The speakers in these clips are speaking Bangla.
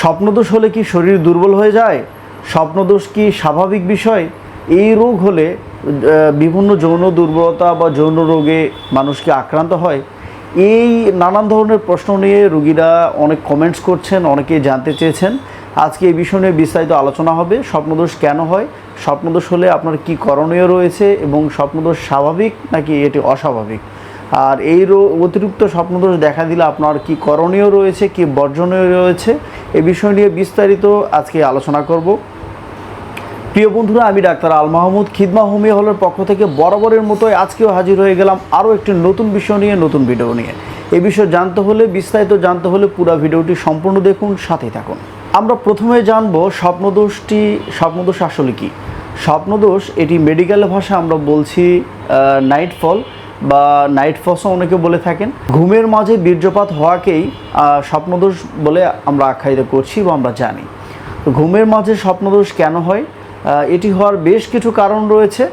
স্বপ্নদোষ হলে কি শরীর দুর্বল হয়ে যায়? স্বপ্নদোষ কি স্বাভাবিক বিষয়? এই রোগ হলে বিভিন্ন যৌন দুর্বলতা বা যৌন রোগে মানুষকে আক্রান্ত হয়। এই নানান ধরনের প্রশ্ন নিয়ে রুগীরা অনেক কমেন্টস করছেন অনেকেই জানতে চেয়েছেন। আজকে এই বিষয় নিয়ে বিস্তারিত আলোচনা হবে, স্বপ্নদোষ কেন হয়? স্বপ্নদোষ হলে আপনার কি করণীয় রয়েছে এবং স্বপ্নদোষ স্বাভাবিক নাকি এটি অস্বাভাবিক? আর এই অতিরিক্ত স্বপ্নদোষ দেখা দিলে আপনার কি করণীয় রয়েছে, কি বর্জনীয় রয়েছে, এ বিষয় নিয়ে বিস্তারিত আজকে আলোচনা করব। প্রিয় বন্ধুরা, আমি ডাক্তার আল মাহমুদ, খিদমা হোমিও হলের পক্ষ থেকে বরাবরের মতোই আজকেও হাজির হয়ে গেলাম আরও একটি নতুন বিষয় নিয়ে, নতুন ভিডিও নিয়ে। এ বিষয়ে জানতে হলে, বিস্তারিত জানতে হলে পুরো ভিডিওটি সম্পূর্ণ দেখুন সাথে থাকুন। আমরা প্রথমে জানব স্বপ্নদোষটি, স্বপ্নদোষ আসলে কি? স্বপ্নদোষ, এটি মেডিকেল ভাষা আমরা বলছি নাইট ফল বা নাইট ফসও অনেকে বলে থাকেন। ঘুমের মাঝে বীর্যপাত হওয়াকেই স্বপ্নদোষ বলে আমরা আখ্যায়িত করছি বা আমরা জানি। ঘুমের মাঝে স্বপ্নদোষ কেন হয়? এটি হওয়ার বেশ কিছু কারণ রয়েছে।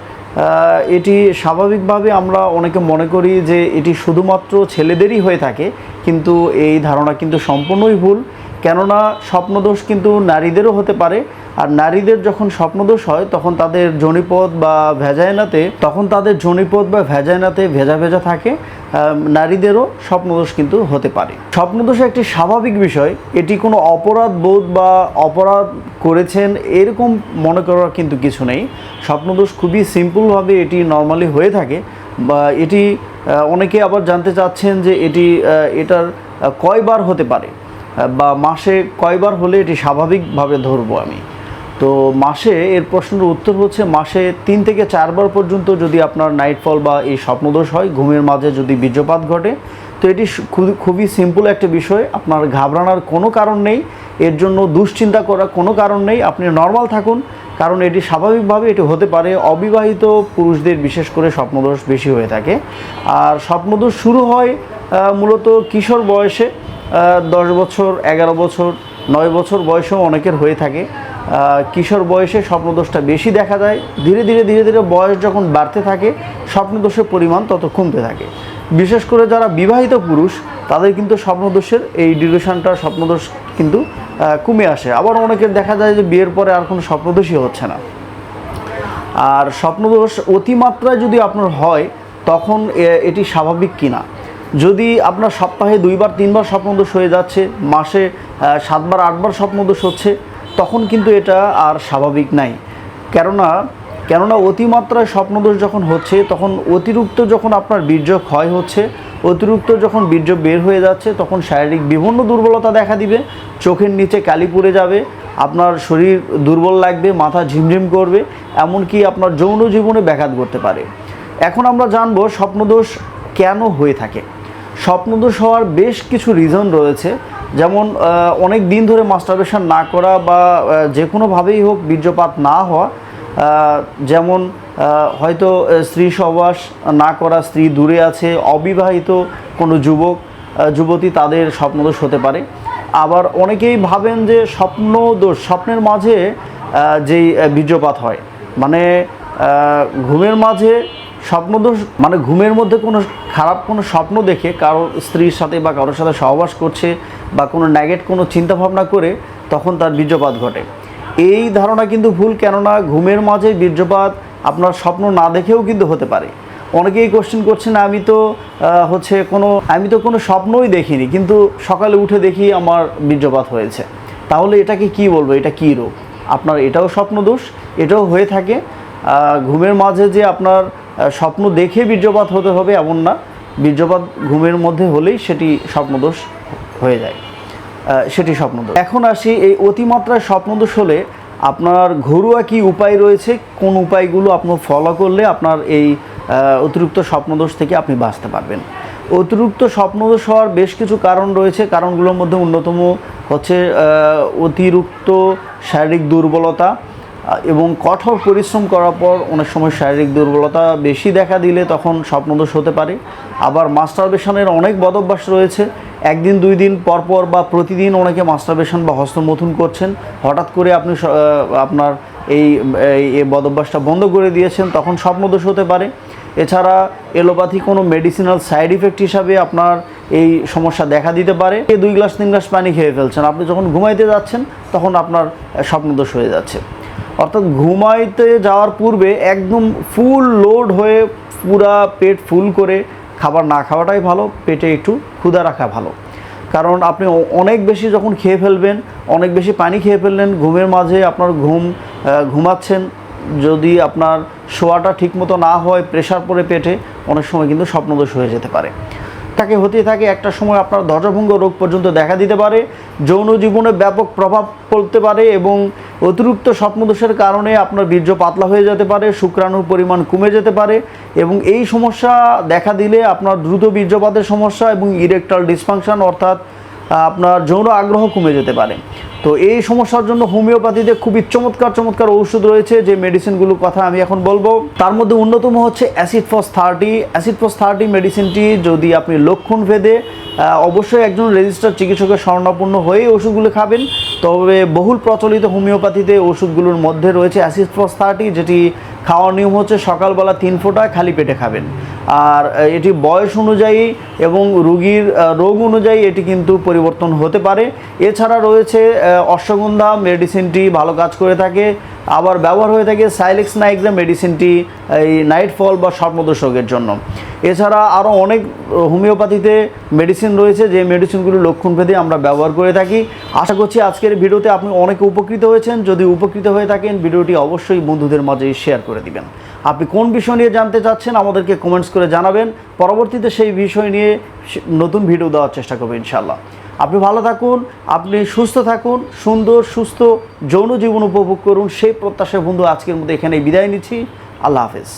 এটি স্বাভাবিকভাবে আমরা অনেকে মনে করি যে এটি শুধুমাত্র ছেলেদেরই হয়ে থাকে, কিন্তু এই ধারণা কিন্তু সম্পূর্ণই ভুল। কেননা স্বপ্নদোষ কিন্তু নারীদেরও হতে পারে। আর নারীদের যখন স্বপ্নদোষ হয়, তখন তাদের জনিপদ বা ভেজায়নাতে তখন তাদের জনিপদ বা ভেজায়নাতে ভেজা ভেজা থাকে। নারীদেরও স্বপ্নদোষ কিন্তু হতে পারে। স্বপ্নদোষ একটি স্বাভাবিক বিষয়, এটি কোনো অপরাধ বোধ বা অপরাধ করেছেন এরকম মনে করার কিন্তু কিছু নেই। স্বপ্নদোষ খুবই সিম্পলভাবে এটি নর্মালি হয়ে থাকে। বা এটি অনেকে আবার জানতে চাচ্ছেন যে এটি এটার কয়বার হতে পারে। বা মাসে কয়বার হলে এটি স্বাভাবিকভাবে ধরবো আমি? তো মাসে এর প্রশ্নের উত্তর হচ্ছে মাসে তিন থেকে চারবার পর্যন্ত যদি আপনার নাইটফল বা এই স্বপ্নদোষ হয়, ঘুমের মাঝে যদি বীর্যপাত ঘটে, তো এটি খুবই- সিম্পল একটা বিষয়। আপনার ঘাবড়ানোর কোনো কারণ নেই। এর জন্য দুশ্চিন্তা করার কোনো কারণ নেই। আপনি নর্মাল থাকুন, কারণ এটি স্বাভাবিকভাবে এটি হতে পারে অবিবাহিত পুরুষদের, বিশেষ করে স্বপ্নদোষ বেশি হয়ে থাকে। আর স্বপ্নদোষ শুরু হয় মূলত কিশোর বয়সে। দশ বছর, এগারো বছর, নয় বছর বয়সেও অনেকের হয়ে থাকে। কিশোর বয়সে স্বপ্নদোষটা বেশি দেখা যায়। ধীরে ধীরে ধীরে ধীরে বয়স যখন বাড়তে থাকে, স্বপ্নদোষের পরিমাণ তত কমতে থাকে। বিশেষ করে যারা বিবাহিত পুরুষ, তাদের কিন্তু স্বপ্নদোষের এই ডিউরেশনটা স্বপ্নদোষ কিন্তু কমে আসে। আবার অনেকের দেখা যায় যে বিয়ের পরে আর কোনো স্বপ্নদোষই হচ্ছে না। আর স্বপ্নদোষ অতিমাত্রায় যদি আপনার হয়, তখন এটি স্বাভাবিক কিনা? যদি আপনার সপ্তাহে দুইবার, তিনবার স্বপ্নদোষ হয়ে যাচ্ছে, মাসে সাতবার, আটবার স্বপ্নদোষ হচ্ছে, তখন কিন্তু এটা আর স্বাভাবিক নাই। কেননা কেননা অতিমাত্রায় স্বপ্নদোষ যখন হচ্ছে, তখন অতিরিক্ত যখন আপনার বীর্য ক্ষয় হচ্ছে, অতিরিক্ত যখন বীর্য বের হয়ে যাচ্ছে, তখন শারীরিক বিভিন্ন দুর্বলতা দেখা দিবে, চোখের নিচে কালি পড়ে যাবে, আপনার শরীর দুর্বল লাগবে, মাথা ঝিমঝিম করবে, এমনকি আপনার যৌন জীবনে ব্যাঘাত করতে পারে। এখন আমরা জানব স্বপ্নদোষ কেন হয়ে থাকে। স্বপ্নদোষ হওয়ার বেশ কিছু রিজন রয়েছে। যেমন অনেক দিন ধরে মাস্টারবেশন না করা বা যে কোনোভাবেই হোক বীর্যপাত না হওয়া যেমন হয়তো স্ত্রী সহবাস না করা, স্ত্রী দূরে আছে, অবিবাহিত কোনো যুবক যুবতী তাদের স্বপ্নদোষ হতে পারে। আবার অনেকেই ভাবেন যে স্বপ্নদোষ, স্বপ্নের মাঝে যেই বীর্যপাত হয়। মানে ঘুমের মাঝে স্বপ্নদোষ মানে ঘুমের মধ্যে কোনো খারাপ কোনো স্বপ্ন দেখে কারোর স্ত্রীর সাথে বা কারোর সাথে সহবাস করছে বা কোনো নেগেট কোনো চিন্তা ভাবনা করে তখন তার বীর্যপাত ঘটে। এই ধারণা কিন্তু ভুল কেননা ঘুমের মাঝে বীর্যপাত আপনার স্বপ্ন না দেখেও কিন্তু হতে পারে। অনেকেই কোশ্চেন করছেন, আমি তো হচ্ছে কোনো, আমি তো কোনো স্বপ্নই দেখিনি, কিন্তু সকালে উঠে দেখি আমার বীর্যপাত হয়েছে। তাহলে এটাকে কি বলব? এটা কী রোগ? আপনার এটাও স্বপ্নদোষ, এটাও হয়ে থাকে। ঘুমের মাঝে যে আপনার স্বপ্ন দেখে বীর্যপাত হতে হবে এমন না। বীর্যপাত ঘুমের মধ্যে হলেই সেটি স্বপ্নদোষ হয়ে যায়। সেটি স্বপ্নদোষ। এখন আসি এই অতিমাত্রায় স্বপ্নদোষ হলে আপনার ঘরোয়া কি উপায় রয়েছে? কোন উপায়গুলো আপনার ফলো করলে আপনার এই অতিরিক্ত স্বপ্নদোষ থেকে আপনি বাঁচতে পারবেন। অতিরিক্ত স্বপ্নদোষ হওয়ার বেশ কিছু কারণ রয়েছে। কারণগুলোর মধ্যে অন্যতম হচ্ছে অতিরিক্ত শারীরিক দুর্বলতা এবং কঠোর পরিশ্রম করার পর অনেক সময় শারীরিক দুর্বলতা বেশি দেখা দিলে তখন স্বপ্নদোষ হতে পারে। আবার মাস্টারবেশনের অনেক বদভ্যাস রয়েছে। একদিন, দুই দিন পর পর বা প্রতিদিন অনেকে মাস্টারবেশন বা হস্তমথুন করছেন। হঠাৎ করে আপনি আপনার এই, এই- বদভ্যাসটা বন্ধ করে দিয়েছেন, তখন স্বপ্নদোষ হতে পারে। এছাড়া এলোপ্যাথি কোনো মেডিসিনাল সাইড ইফেক্ট হিসাবে আপনার এই সমস্যা দেখা দিতে পারে। দুই গ্লাস, তিন গ্লাস পানি খেয়ে ফেলছেন। আপনি যখন ঘুমাইতে যাচ্ছেন, তখন আপনার স্বপ্নদোষ হয়ে যাচ্ছে। অর্থাৎ ঘুমাইতে যাওয়ার পূর্বে একদম ফুল লোড হয়ে পুরা পেট ফুল করে খাবার না খাওয়াটাই ভালো, পেটে একটু ক্ষুধা রাখা ভালো। কারণ আপনি অনেক বেশি যখন খেয়ে ফেলবেন, অনেক বেশি পানি খেয়ে ফেললেন, ঘুমের মাঝে আপনার ঘুম ঘুমাচ্ছেন, যদি আপনার শোয়াটা ঠিকমতো না হয় প্রেশার পড়ে পেটে, অনেক সময় কিন্তু স্বপ্নদোষ হয়ে যেতে পারে। তাকে হতে থাকে, একটা সময় আপনার ধ্বজভঙ্গ রোগ পর্যন্ত দেখা দিতে পারে, যৌন জীবনে ব্যাপক প্রভাব পড়তে পারে এবং অতিরিক্ত স্বপ্নদোষের কারণে আপনার বীর্য পাতলা হয়ে যেতে পারে, শুক্রাণুর পরিমাণ কমে যেতে পারে এবং এই সমস্যা দেখা দিলে আপনার দ্রুত বীর্যপাতের সমস্যা এবং ইরেকটাল ডিসফাংশন অর্থাৎ আপনার যৌন আগ্রহ কমে যেতে পারে। তো এই সমস্যার জন্য হোমিওপ্যাথিতে খুবই চমৎকার চমৎকার ঔষধ রয়েছে যে মেডিসিনগুলোর কথা আমি এখন বলব। তার মধ্যে অন্যতম হচ্ছে acid phos thirty acid phos thirty মেডিসিনটি যদি আপনি লক্ষণ ভেদে অবশ্যই একজন রেজিস্টার চিকিৎসকের স্বর্ণাপন্ন হয়ে ওষুধগুলো খাবেন। তবে বহুল প্রচলিত হোমিওপ্যাথিতে ওষুধগুলোর মধ্যে রয়েছে অ্যাসিড ফস থার্টি যেটি খাওয়ার নিয়ম হচ্ছে সকালবেলা তিন ফোঁটা খালি পেটে খাবেন। আর এটি বয়স অনুযায়ী এবং রুগীর রোগ অনুযায়ী এটি কিন্তু পরিবর্তন হতে পারে। এছাড়া রয়েছে অশ্বগন্ধা মেডিসিনটি ভালো কাজ করে থাকে। আবার ব্যবহার হয়ে থাকে সাইলেক্স নাইগ্রা মেডিসিনটি, এই নাইট ফল বা স্বপ্নদোষকের জন্য। এছাড়া আরও অনেক হোমিওপ্যাথিতে মেডিসিন রয়েছে, যে মেডিসিনগুলো লক্ষণ ভেদে আমরা ব্যবহার করে থাকি। আশা করছি আজকের ভিডিওতে আপনি অনেক উপকৃত হয়েছেন। যদি উপকৃত হয়ে থাকেন, ভিডিওটি অবশ্যই বন্ধুদের মাঝে শেয়ার করে দিবেন। আপনি কোন বিষয় নিয়ে জানতে চাচ্ছেন, আমাদেরকে কমেন্টস করে জানাবেন। পরবর্তীতে সেই বিষয় নিয়ে নতুন ভিডিও দেওয়ার চেষ্টা করব ইনশাল্লাহ আপনি ভালো থাকুন, আপনি সুস্থ থাকুন, সুন্দর, সুস্থ যৌন জীবন উপভোগ করুন, সেই প্রত্যাশা বন্ধু আজকের মধ্যে এখানে বিদায় নিচ্ছি। আল্লাহ হাফেজ।